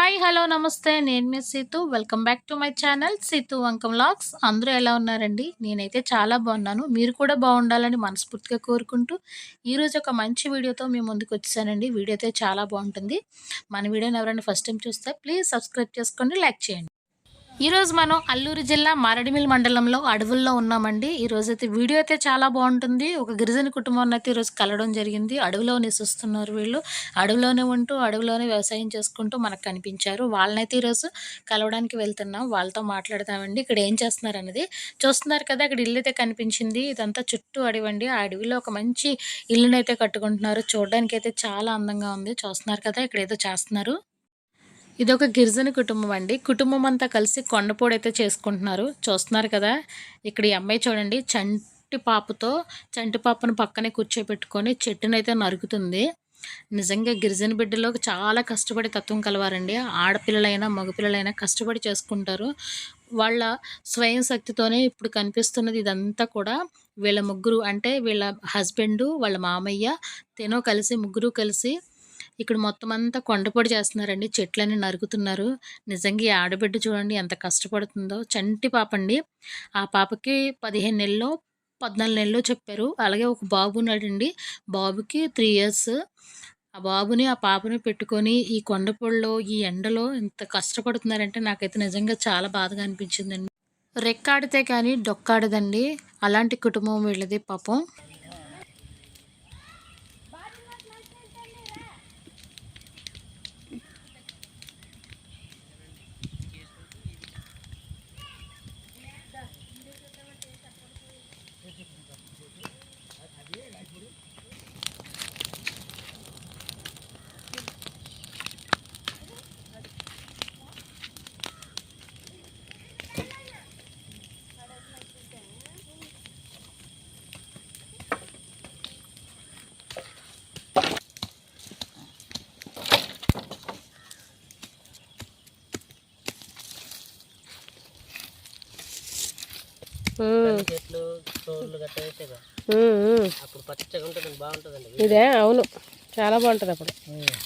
Hi hello namaste. నేను మీ Seethu. Welcome back to my channel Seethu Vankam vlogs. అందరూ ఎలా ఉన్నారండి? నేనైతే చాలా బాగున్నాను. మీరు కూడా బాగుండాలని మనస్ఫూర్తిగా కోరుకుంటూ ఈరోజు ఒక మంచి వీడియోతో మేము ముందుకు వచ్చేసానండి. వీడియో అయితే చాలా బాగుంటుంది. మన వీడియోని ఎవరైనా ఫస్ట్ టైం చూస్తే ప్లీజ్ సబ్స్క్రైబ్ చేసుకోండి లైక్ చేయండి. ఈరోజు మనం అల్లూరు జిల్లా మారడిమిల్ మండలంలో అడవుల్లో ఉన్నామండి. ఈరోజు అయితే వీడియో అయితే చాలా బాగుంటుంది. ఒక గిరిజన కుటుంబాన్ని అయితే ఈరోజు కలవడం జరిగింది. అడవిలో నివసిస్తున్నారు వీళ్ళు. అడవిలోనే ఉంటూ అడవిలోనే వ్యవసాయం చేసుకుంటూ మనకు కనిపించారు. వాళ్ళనైతే ఈరోజు కలవడానికి వెళ్తున్నాం. వాళ్ళతో మాట్లాడతామండి. ఇక్కడ ఏం చేస్తున్నారు అనేది చూస్తున్నారు కదా ఇక్కడ ఇల్లు అయితే కనిపించింది. ఇదంతా చుట్టూ అడవండి ఆ అడవిలో ఒక మంచి ఇల్లునైతే కట్టుకుంటున్నారు. చూడడానికి అయితే చాలా అందంగా ఉంది. చూస్తున్నారు కదా ఇక్కడ ఏదో చేస్తున్నారు. ఇది ఒక గిరిజన కుటుంబం అండి. కుటుంబం అంతా కలిసి కొండపోడు అయితే చేసుకుంటున్నారు. చూస్తున్నారు కదా ఇక్కడ ఈ అమ్మాయి చూడండి చంటి పాపతో చంటి పాపను పక్కనే కూర్చోబెట్టుకొని చెట్టునైతే నరుకుతుంది. నిజంగా గిరిజన బిడ్డలో చాలా కష్టపడి తత్వం కలవారండి. ఆడపిల్లలైనా మగపిల్లలైనా కష్టపడి చేసుకుంటారు. వాళ్ళ స్వయం శక్తితోనే ఇప్పుడు కనిపిస్తున్నది ఇదంతా కూడా. వీళ్ళ ముగ్గురు అంటే వీళ్ళ హస్బెండు వాళ్ళ మామయ్య తేనో కలిసి ముగ్గురు కలిసి ఇక్కడ మొత్తం అంతా కొండపొడి చేస్తున్నారండి. చెట్లన్నీ నరుకుతున్నారు నిజంగా ఈ ఆడబిడ్డ చూడండి ఎంత కష్టపడుతుందో. చంటి పాప అండి ఆ పాపకి పదిహేను నెలలో పద్నాలుగు నెలలో చెప్పారు. అలాగే ఒక బాబు ఉన్నాడండి. బాబుకి త్రీ ఇయర్స్. ఆ బాబుని ఆ పాపని పెట్టుకొని ఈ కొండపొడిలో ఈ ఎండలో ఇంత కష్టపడుతున్నారంటే నాకైతే నిజంగా చాలా బాధగా అనిపించిందండి. రెక్కాడితే కానీ డొక్కాడదండి. అలాంటి కుటుంబం వీళ్ళది పాపం. అప్పుడు పచ్చగా ఉంటుంది బాగుంటుందండి ఇదే అవును. చాలా బాగుంటుంది అప్పుడు.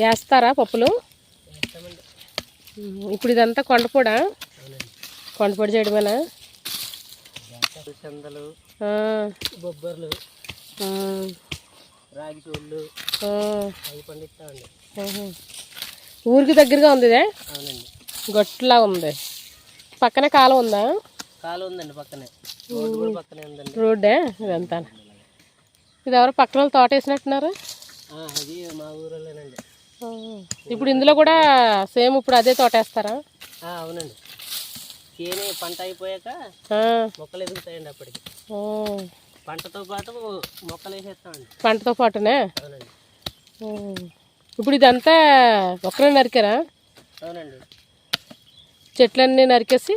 వేస్తారా పప్పులు? ఇప్పుడు ఇదంతా కొండపొడా కొండపొడి చేయడమేనా? చందలు బొబ్బర్లు రాగి తోళ్ళు అవి పండిస్తామండి. ఊరికి దగ్గరగా ఉంది ఇదే అవునండి. గట్టులా ఉంది. పక్కనే కాలం ఉందా? కాలు ఉందండి పక్కనే. రోడ్డు కూడా పక్కనే ఉందండి. రోడ్డే? ఇదంతా ఇది ఎవరో పక్కన వాళ్ళు తోట వేసినట్టున్నారు అది మా ఊరోళ్ళేనండి. ఆ, ఇప్పుడు ఇందులో కూడా సేమ్ ఇప్పుడు అదే తోట వేస్తారా అవునండి. తేనె పంట అయిపోయాక మొక్కలు ఎదుగుతాయండి అప్పటికి. పంటతో పాటు మొక్కలు వేసేస్తామండి. పంటతో పాటునే? అవునండి. ఇప్పుడు ఇదంతా ఒక్కరే నరికారా? అవునండి. చెట్లన్నీ నరికేసి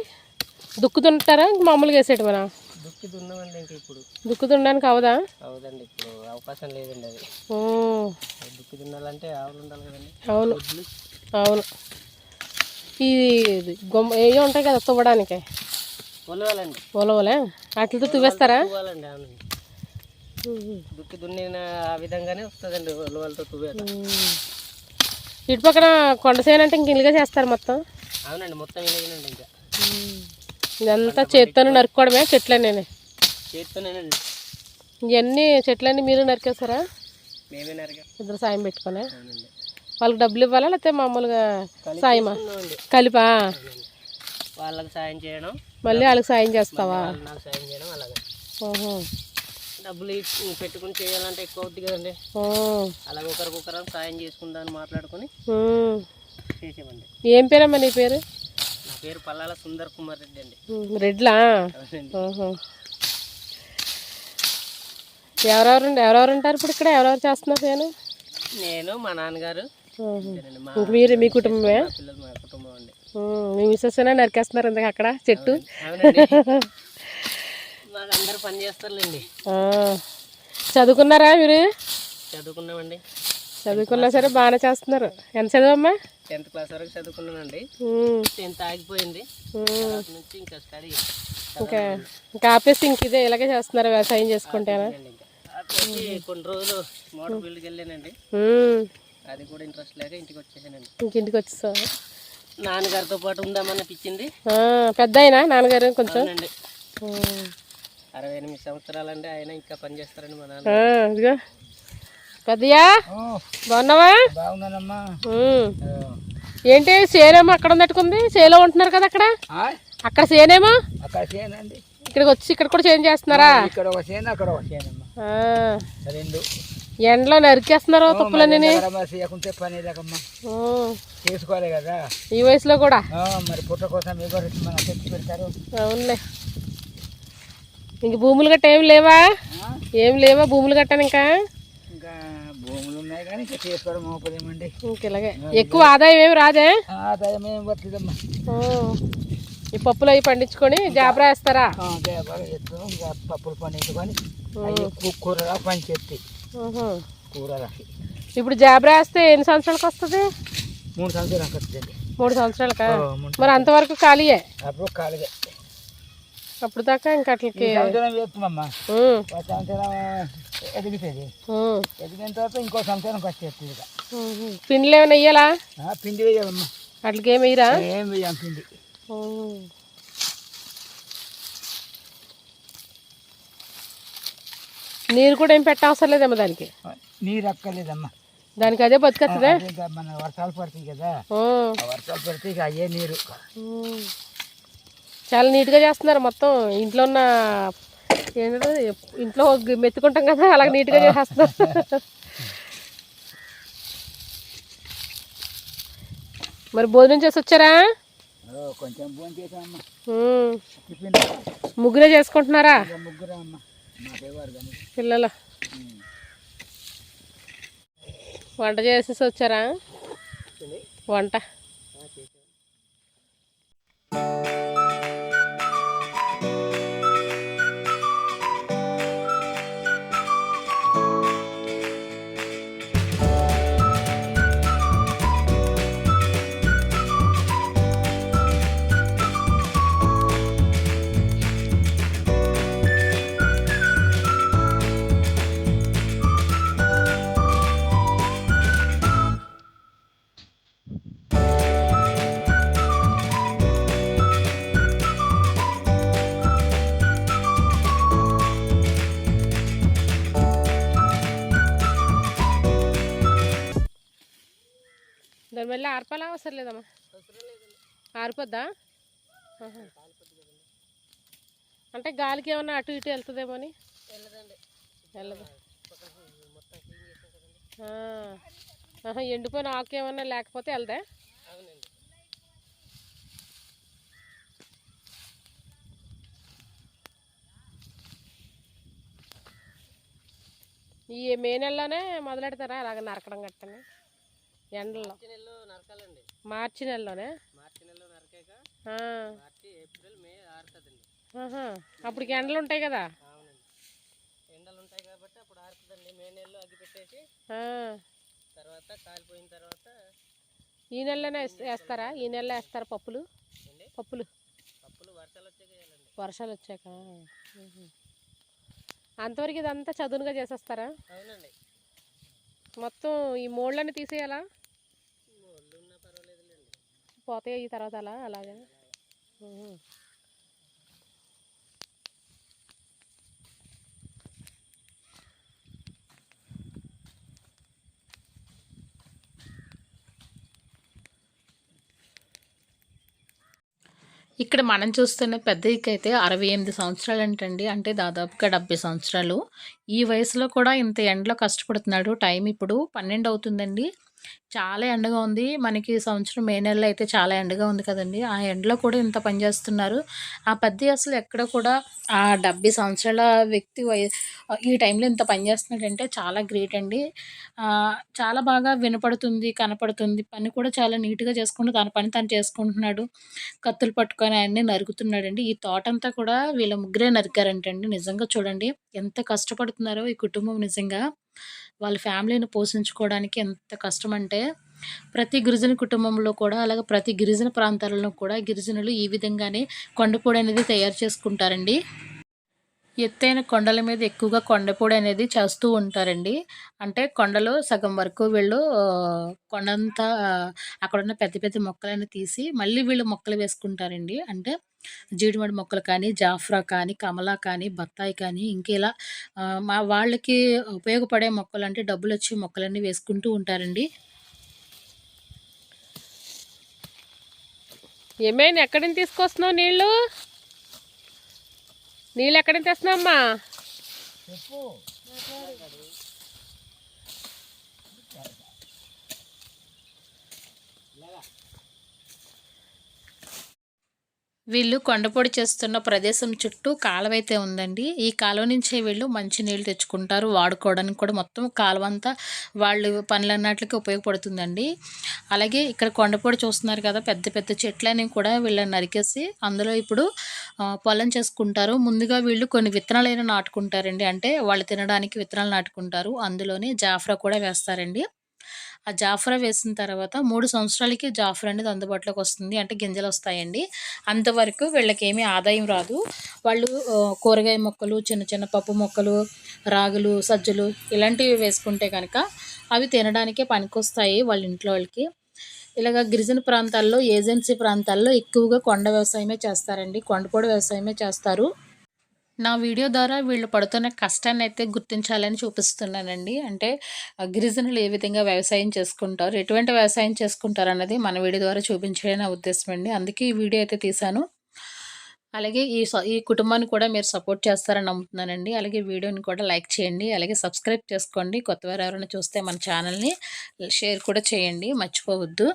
దుక్కుతుంటారా? ఇంక మామూలుగా వేసేయటమేనా? దుక్కి దున్నామండి ఇంక ఇప్పుడు. దుక్కుతుండడానికి అవదా? అవుదండి ఇప్పుడు అవకాశం లేదండి అది. దుక్కి దున్నాలంటే ఆవులు ఉండాలి కదండి. అవును. అవును. ఈ గొమ్మ ఏ ఉంటాయి కదా తువ్వడానికి. ఉలవాలండి ఉలవలే వాటితో తువ్వేస్తారా? తువ్వాలండి అవునండి. దుక్కి దున్నిన ఆ విధంగానే వస్తుందండి ఉలవలతో తువ్వేట ఉమ్. ఇటు పక్కన కొండసేన అంటే ఇంక ఇల్లుగా చేస్తారు మొత్తం? అవునండి మొత్తం ఇలాగేనండి ఇంకా ఇదంతా చేత్తోనే నరుక్కోవడమే చెట్లన్నీ. చేత్తోనేనండి. ఇవన్నీ చెట్లన్నీ మీరు నరికేస్తారా మేమే నరగా ఇద్దరు సాయం పెట్టుకొని వాళ్ళకి డబ్బులు ఇవ్వాలా లేకపోతే మామూలుగా సాయమా? కలిపా? వాళ్ళకి సాయం చేయడం. మళ్ళీ వాళ్ళకి సాయం చేస్తావా? నాకు సాయం చేయడం అలాగే. ఓహో. డబ్బులు పెట్టుకుని చేయాలంటే ఎక్కువ అవుద్ది కదండి. అలాగే ఒకరికొకరం సాయం చేసుకుందామని మాట్లాడుకొని ఏం పేరమ్మా నీ పేరు? పేరు పల్లాల సుందర్ కుమార్ రెడ్డి అండి. రెడ్లా. ఎవరెవరు ఎవరెవరు ఉంటారు ఇప్పుడు ఇక్కడ? ఎవరెవరు చేస్తున్నారు నేను నేను మా నాన్నగారు. మీరు మీ కుటుంబమే? మా పిల్లలు మా కుటుంబం అండి. మీ మిస్సెస్ నరికేస్తున్నారు ఇందాక అక్కడ చెట్టు? అందరు పని చేస్తారులేండి. చదువుకున్నారా మీరు? చదువుకున్నామండి. చదువుకున్నా సరే బాగానే చేస్తున్నారు. ఎంత చదువమ్మా? టెన్త్ క్లాస్ వరకు చదువుకున్నానండి. టెన్త్ ఆగిపోయింది. నుంచి ఇంకా స్టడీ ఇంకా ఇంకా ఆపేసి ఇంక ఇదే ఇలాగే చేస్తున్నారు వ్యవసాయం చేసుకుంటేనా? కొన్ని రోజులు మోటార్ ఫీల్డ్కి వెళ్ళానండి. అది కూడా ఇంట్రెస్ట్ లేక ఇంటికి వచ్చేసానండి. ఇంక ఇంటికి వచ్చేసావు? నాన్నగారితో పాటు ఉందామనిపించింది పెద్ద అయినా నాన్నగారు కొంచెం. అరవై ఎనిమిది సంవత్సరాలండి ఆయన ఇంకా పనిచేస్తారండి మా నాన్న. పెద్దయ్యా? బాగున్నావా? బాగున్నానమ్మా. ఏంటి సేనేమో అక్కడ ఉన్నట్టుకుంది సేలో ఉంటున్నారు కదా అక్కడ? అక్కడ సేనేమో? అక్కడ ఇక్కడికి వచ్చి ఇక్కడ కూడా చేంజ్ చేస్తున్నారా? ఇక్కడ ఒక అక్కడ ఒక ఎండలో నరికేస్తున్నారు పప్పులన్నీ చేయకుంటే పని లేకమ్మా ఉమ్. చేసుకోవాలి కదా. ఈ వయసులో కూడా? మరి పుట్ట కోసం పెడతారు? అవునులే. ఇంక భూములు గట్ట ఏం లేవా? ఏం లేవా భూములు గట్టాను ఇంకా ఉన్నాయి కానీ ఇంకా చేసుకోవడం మోపదేమండి ఇంక ఇలాగే. ఎక్కువ ఆదాయం ఏమి రాదే? ఆదాయం పట్లేదమ్మా. ఈ పప్పులు అవి పండించుకొని జాబరా వేస్తారా? పప్పులు పండించుకొని కూరలా పని. కూరలకి ఇప్పుడు జాబరా వేస్తే ఎన్ని సంవత్సరాలకు వస్తుంది? మూడు సంవత్సరాలు వస్తుందండి. మూడు సంవత్సరాలకా? మూడు మరి అంతవరకు ఖాళీయే? అప్పుడు కాలుగా అప్పుడు దాకా ఇంకా అట్లకి ఈ సంవత్సరం ఎదుగుతుంది. ఎదిగిన తర్వాత ఇంకో సంవత్సరం ఉహు. పిండిలు ఏమైనా వెయ్యాలా పిండి వేయాలమ్మా. అట్లకి ఏమి వేయరా ఏం వేయం పిండి. నీరు కూడా ఏం పెట్టవసరం లేదమ్మా దానికి? నీరు అక్కర్లేదమ్మా. దానికి అదే బతుకత్తదే? మన వర్షాలు పడతాయి కదా. వర్షాలు పడితే అయ్యే నీరు. చాలా నీట్గా చేస్తున్నారు మొత్తం. ఇంట్లో ఉన్న ఏంటంటే ఇంట్లో మెత్తుకుంటాం కదా అలాగే నీట్గా చేసేస్తున్నారు మరి భోజనం చేసి వచ్చారా? కొంచెం భోజనం చేసామమ్మా ముగ్గురే చేసుకుంటున్నారా? ముగ్గురు అమ్మ. పిల్లలు. వంట చేసేసి వచ్చారా? వంట. మరి మళ్ళీ ఆర్పాలా అవసరం లేదమ్మా. ఆరిపోద్దా? అంటే గాలికి ఏమన్నా అటు ఇటు వెళ్తుందేమో అని? వెళ్ళదు. ఎండిపోయిన ఆకు ఏమన్నా లేకపోతే వెళ్దా? ఈ మే నెలలోనే మొదలెడతారా? అలాగ నరకడం గట్టని? ఎండల్లో మార్చి నెలలోనే? మార్చి నెలలో నరకాక ఆ. మార్చి ఏప్రిల్ మే ఆరుతుందండి. ఆహా. అప్పటికి ఎండలు ఉంటాయి కదా? ఎండలు ఉంటాయి కాబట్టి అప్పుడు ఆరుతుందండి. మే నెలలో అగ్గి పెట్టేసి ఆ. తర్వాత కాలిపోయిన తర్వాత ఈ నెలలోనే వేస్- వేస్తారా? ఈ నెలలో వేస్తారా పప్పులు? పప్పులు. పప్పులు వర్షాలు వచ్చాక వర్షాలు. అంతవరకు ఇదంతా చదునుగా చేసేస్తారా? అవునండి. మొత్తం ఈ మోళ్ళని తీసేయాలా? పోతాయి ఈ తర్వాత అలా? అలాగే. ఇక్కడ మనం చూస్తున్న పెద్దకి అయితే అరవై ఎనిమిది సంవత్సరాలు అంటండి అంటే దాదాపుగా డెబ్బై సంవత్సరాలు. ఈ వయసులో కూడా ఇంత ఎండలో కష్టపడుతున్నాడు. టైం ఇప్పుడు పన్నెండు అవుతుందండి. చాలా ఎండగా ఉంది. మనకి సంవత్సరం మే నెలలో అయితే చాలా ఎండగా ఉంది కదండి. ఆ ఎండలో కూడా ఇంత పని చేస్తున్నారు. ఆ పెద్ద అసలు ఎక్కడ కూడా ఆ డెబ్బై సంవత్సరాల వ్యక్తి ఈ టైంలో ఇంత పని చేస్తున్నాడంటే చాలా గ్రేట్ అండి. చాలా బాగా వినపడుతుంది కనపడుతుంది. పని కూడా చాలా నీట్గా చేసుకుంటూ తన పని తను చేసుకుంటున్నాడు. కత్తులు పట్టుకొని ఆయన్ని నరుకుతున్నాడండి. ఈ తోటంతా కూడా వీళ్ళ ముగ్గురే నరికారంటండి. నిజంగా చూడండి ఎంత కష్టపడుతున్నారో ఈ కుటుంబం నిజంగా. వాళ్ళ ఫ్యామిలీని పోషించుకోవడానికి ఎంత కష్టం అంటే ప్రతి గిరిజన కుటుంబంలో కూడా అలాగే ప్రతి గిరిజన ప్రాంతాలలో కూడా గిరిజనులు ఈ విధంగానే కొండపూడి అనేది తయారు చేసుకుంటారండి. ఎత్తైన కొండల మీద ఎక్కువగా కొండపొడి అనేది చేస్తూ ఉంటారండి. అంటే కొండలో సగం వరకు వీళ్ళు కొండంతా కొండంతా అక్కడున్న పెద్ద పెద్ద మొక్కలన్నీ తీసి మళ్ళీ వీళ్ళు మొక్కలు వేసుకుంటారండి. అంటే జీడిమడి మొక్కలు కానీ, జాఫ్రా కానీ, కమలా కానీ, బత్తాయి కానీ ఇంక ఇలా మా వాళ్ళకి ఉపయోగపడే మొక్కలంటే డబ్బులొచ్చే మొక్కలన్నీ వేసుకుంటూ ఉంటారండి. ఏమైంది ఎక్కడిని నుంచి తీసుకొస్తున్నావు నీళ్ళు నీళ్ళు ఎక్కడి నుంచి తెస్తున్నావమ్మా వీళ్ళు కొండపొడి చేస్తున్న ప్రదేశం చుట్టూ కాలువ అయితే ఉందండి. ఈ కాలువ నుంచే వీళ్ళు మంచినీళ్ళు తెచ్చుకుంటారు. వాడుకోవడానికి కూడా మొత్తం కాలువ అంతా వాళ్ళు పనులన్నట్లకి ఉపయోగపడుతుందండి. అలాగే ఇక్కడ కొండపొడి చూస్తున్నారు కదా! పెద్ద పెద్ద చెట్లని కూడా వీళ్ళని నరికేసి అందులో ఇప్పుడు పొలం చేసుకుంటారు. ముందుగా వీళ్ళు కొన్ని విత్తనాలైనా నాటుకుంటారండి. అంటే వాళ్ళు తినడానికి విత్తనాలు నాటుకుంటారు. అందులోనే జాఫ్రా కూడా వేస్తారండి. ఆ జాఫ్రా వేసిన తర్వాత మూడు సంవత్సరాలకి జాఫ్రా అనేది అందుబాటులోకి వస్తుంది. అంటే గింజలు వస్తాయండి అంతవరకు వీళ్ళకి ఏమీ ఆదాయం రాదు. వాళ్ళు కూరగాయ మొక్కలు, చిన్న చిన్న పప్పు మొక్కలు, రాగులు, సజ్జలు ఇలాంటివి వేసుకుంటే కనుక అవి తినడానికే పనికొస్తాయి వాళ్ళ ఇంట్లో వాళ్ళకి. ఇలాగ గిరిజన ప్రాంతాల్లో, ఏజెన్సీ ప్రాంతాల్లో ఎక్కువగా కొండ వ్యవసాయమే చేస్తారండి. కొండపొడి వ్యవసాయమే చేస్తారు. నా వీడియో ద్వారా వీళ్ళు పడుతున్న కష్టాన్ని అయితే గుర్తించాలని చూపిస్తున్నానండి. అంటే గిరిజనులు ఏ విధంగా వ్యవసాయం చేసుకుంటారు, ఎటువంటి వ్యవసాయం చేసుకుంటారు అన్నది మన వీడియో ద్వారా చూపించడమే నా ఉద్దేశం అండి. అందుకే ఈ వీడియో అయితే తీశాను. అలాగే ఈ స ఈ కుటుంబాన్ని కూడా మీరు సపోర్ట్ చేస్తారని నమ్ముతున్నానండి. అలాగే వీడియోని కూడా లైక్ చేయండి. అలాగే సబ్స్క్రైబ్ చేసుకోండి. కొత్తవారు ఎవరైనా చూస్తే మన ఛానల్‌ని షేర్ కూడా చేయండి. మర్చిపోవద్దు.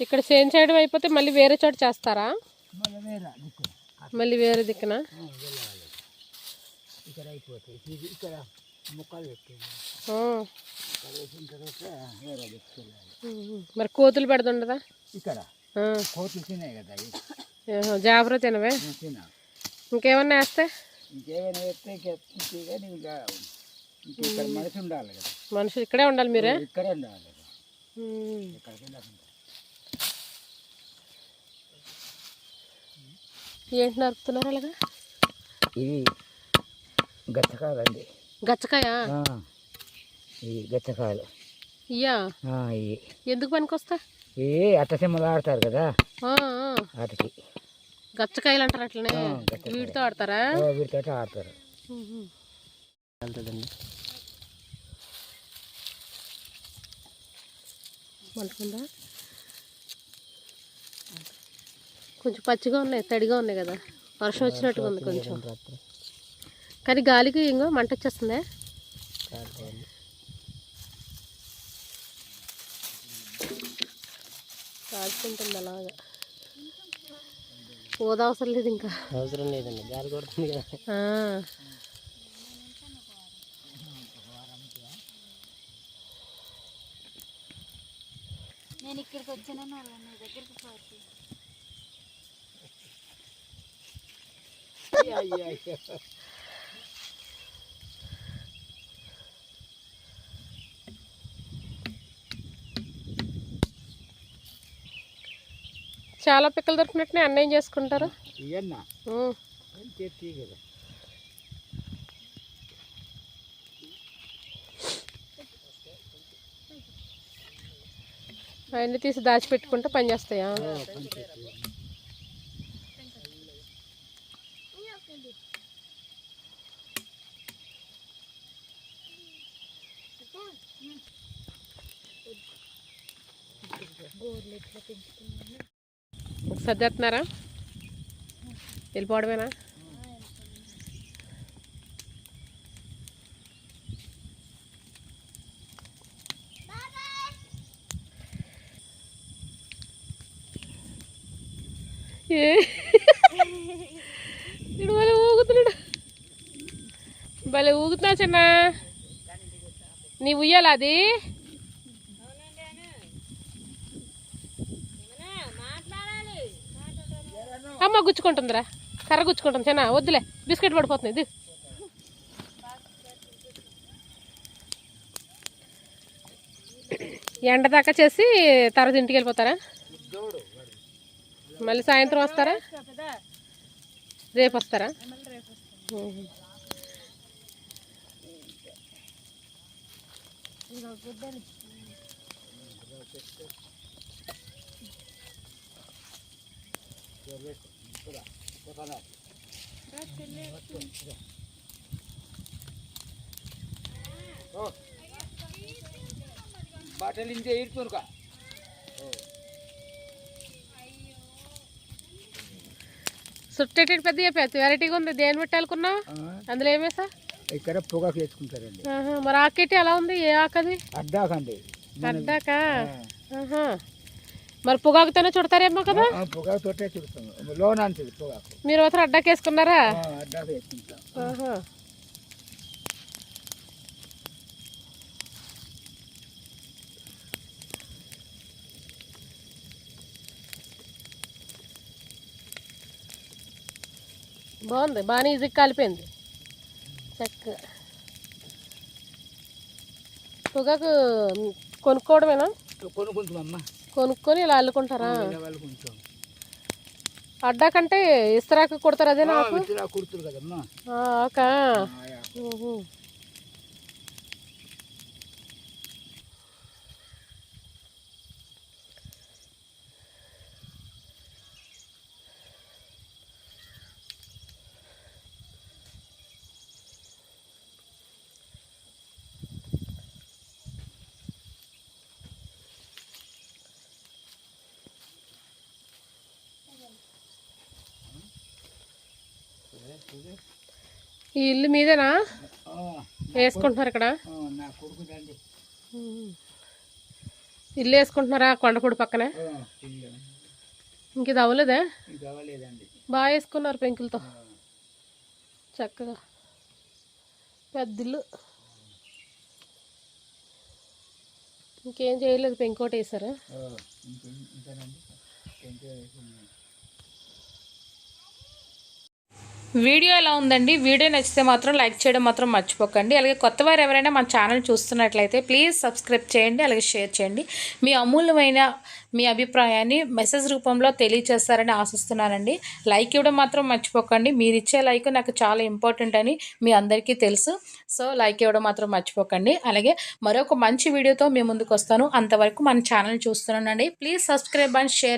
ఇక్కడ చేను చేయడం అయిపోతే మళ్ళీ వేరే చోట చేస్తారా? మళ్ళీ వేరే దిక్కున. ఇక్కడ ఇక్కడ. మరి కోతులు పెడుతుండదా ఇక్కడ. కోతులు తినే కదా తినవే? ఇంకేమన్నా వేస్తే? ఇంకేమైనా వేస్తే ఇంకే ఇక్కడ మనిషి ఉండాలి కదా. మనుషులు ఇక్కడే ఉండాలి మీరే? ఇక్కడే ఉండాలి కదా ఉమ్. ఇక్కడికి వెళ్ళకుండా ఏంటి నరుకుతున్నారు అలాగా? ఇవి గచ్చకాయలండి. గచ్చకాయ? ఇవి గచ్చకాయలు. ఇయ్యా? ఇవి. ఎందుకు పనికొస్తా? ఇవి అట్టసిమ్మలు ఆడతారు కదా? ఆ, ఆ. వాటికి. గచ్చకాయలు అంటారు అట్లనే. వీటితో ఆడతారా? వీటితో ఆడతారు. వెళ్తుందండి. మంటుకుందా కొంచెం పచ్చిగా ఉన్నాయి తడిగా ఉన్నాయి కదా. వర్షం వచ్చినట్టుగా ఉంది కొంచెం. కానీ గాలికి ఇంకో మంట వచ్చేస్తుందే? కాల్చుకుంటుంది అలాగా. ఊదా అవసరం లేదు ఇంకా. అవసరం లేదండి గాలి కొడుతుంది కదా. ఆ. చాలా పిక్కలు దొరికినట్టునే అన్నయ్యం చేసుకుంటారు? ఇవన్నా ఉం. చేతి కదా. అవన్నీ వెళ్ళిపోవడమేనా? ఏ? ఇడు భలే ఊగుతున్నాడు. భలే ఊగుతున్నా చిన్న. నీ ఉయ్యాల అది అమ్మ గుచ్చుకుంటుందిరా. కర్ర గుచ్చుకుంటుంది. చిన్న వద్దులే. బిస్కెట్ పడిపోతుంది ఇది ఎండ దాకా చేసి తర్వాత ఇంటికి వెళ్ళిపోతారా? మళ్ళీ సాయంత్రం వస్తారా? రేపు వస్తారా? ఉహు. బట్టలు ఇంతే ఇడుతునుక సుట్టేటట్టు పెద్ద చెప్పేది వెరైటీగా ఉంది దేని పెట్టాలనుకున్నావు అందులో ఏమేసా ఇక్కడ పొగాకు వేసుకుంటారండి. మరి ఆకెట్టి ఎలా ఉంది? ఏ ఆకది అడ్డాకండి అడ్డాక. మరి పొగాకుతోనే చుడతారేమో కదా? పొగాకు తోటే లోన్ అంతది పొగాకు. మీరు మాత్రం అడ్డాక వేసుకున్నారా? ఆ, అడ్డాక వేసుకుంటాం. ఆహా. బాగుంది బాగానే ఈజీగా కాలిపోయింది. చక్కగా పొగాకు కొనుక్కోవడమేనా? కొనుక్కుంటాం అమ్మ. కొనుక్కొని ఇలా అల్లుకుంటారా? అడ్డా కంటే ఇస్తరాకు కొడతారు అదే నాకు? కుడుతురు కదమ్మా. ఈ ఇల్లు మీదేనా? వేసుకుంటున్నారు ఇక్కడ? ఇల్లు వేసుకుంటున్నారా కొండపూడి పక్కనే? ఇంక ఇది అవ్వలేదే? బాగా వేసుకున్నారు పెంకులతో. చక్కగా. పెద్ద ఇల్లు ఇంకేం చేయలేదు పెంకోటి వేసారా ఆ, ఇంకే- ఇంకేనండి ఇంకే వేసుకున్నాను. వీడియో ఎలా ఉందండి? వీడియో నచ్చితే మాత్రం లైక్ చేయడం మాత్రం మర్చిపోకండి. అలాగే కొత్త వారు ఎవరైనా మన ఛానల్ చూస్తున్నట్లయితే ప్లీజ్ సబ్స్క్రైబ్ చేయండి అలాగే షేర్ చేయండి. మీ అమూల్యమైన మీ అభిప్రాయాన్ని మెసేజ్ రూపంలో తెలియచేస్తారని ఆశిస్తున్నానండి. లైక్ ఇవ్వడం మాత్రం మర్చిపోకండి. మీరు ఇచ్చే లైక్ నాకు చాలా ఇంపార్టెంట్ అని మీ అందరికీ తెలుసు. సో లైక్ ఇవ్వడం మాత్రం మర్చిపోకండి. అలాగే మరొక మంచి వీడియోతో మీ ముందుకు వస్తాను. అంతవరకు మన ఛానల్ చూస్తున్నానండి. Please subscribe and share